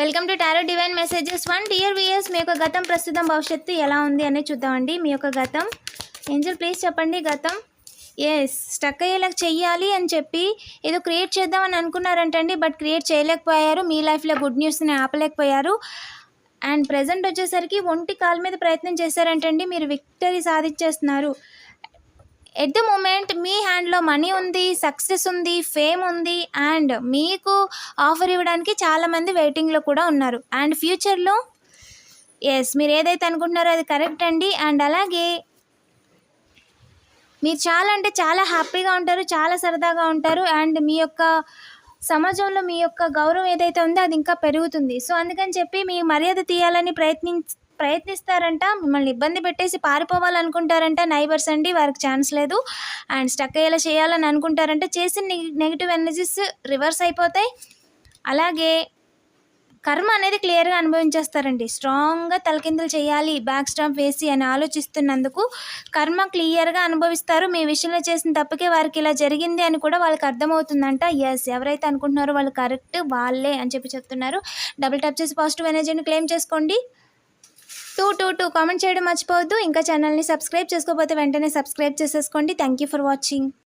Welcome to tarot divine messages one. Dear viewers మీ యొక్క గతం ప్రస్తుతం భవిష్యత్తు ఎలా ఉంది అనేది చూద్దామండి. మీ యొక్క గతం. ఏంజల్ ప్లీజ్ చెప్పండి గతం. ఎస్ స్టక్ అయ్యేలా చెయ్యాలి అని చెప్పి ఏదో క్రియేట్ చేద్దామని అనుకున్నారంటండి బట్ క్రియేట్ చేయలేకపోయారు. మీ లైఫ్లో గుడ్ న్యూస్ని ఆపలేకపోయారు. అండ్ ప్రజెంట్ వచ్చేసరికి ఒంటి కాలు మీద ప్రయత్నం చేశారంటండి. మీరు విక్టరీ సాధించేస్తున్నారు. ఎట్ ద మూమెంట్ మీ హ్యాండ్లో మనీ ఉంది సక్సెస్ ఉంది ఫేమ్ ఉంది అండ్ మీకు ఆఫర్ ఇవ్వడానికి చాలామంది వెయిటింగ్లో కూడా ఉన్నారు. అండ్ ఫ్యూచర్లో ఎస్ మీరు ఏదైతే అనుకుంటున్నారో అది కరెక్ట్ అండి. అండ్ అలాగే మీరు చాలా అంటే చాలా హ్యాపీగా ఉంటారు చాలా సరదాగా ఉంటారు అండ్ మీ యొక్క సమాజంలో మీ యొక్క గౌరవం ఏదైతే ఉందో అది ఇంకా పెరుగుతుంది. సో అందుకని చెప్పి మీ మర్యాద తీయాలని ప్రయత్ని ప్రయత్నిస్తారంట మిమ్మల్ని ఇబ్బంది పెట్టేసి పారిపోవాలనుకుంటారంట నైబర్స్ అండి వారికి ఛాన్స్ లేదు. అండ్ స్టక్ అయ్యేలా చేయాలని అనుకుంటారంట. చేసిన నెగిటివ్ ఎనర్జీస్ రివర్స్ అయిపోతాయి. అలాగే కర్మ అనేది క్లియర్గా అనుభవించేస్తారండి. స్ట్రాంగ్గా తలకిందులు చేయాలి బ్యాక్ స్టాంప్ వేసి అని ఆలోచిస్తున్నందుకు కర్మ క్లియర్గా అనుభవిస్తారు. మీ విషయంలో చేసిన తప్పుకే వారికి ఇలా జరిగింది అని కూడా వాళ్ళకి అర్థమవుతుందంట. ఎస్ ఎవరైతే అనుకుంటున్నారో వాళ్ళు కరెక్ట్ వాళ్ళే అని చెప్పి చెప్తున్నారు. డబుల్ టప్ చేసి పాజిటివ్ ఎనర్జీని క్లెయిమ్ చేసుకోండి. Two two two. కామెంట్ చేయడం మర్చిపోవద్దు. ఇంకా ఛానల్ని సబ్స్క్రైబ్ చేసుకోకపోతే వెంటనే సబ్స్క్రైబ్ చేసేసుకోండి. Thank you for watching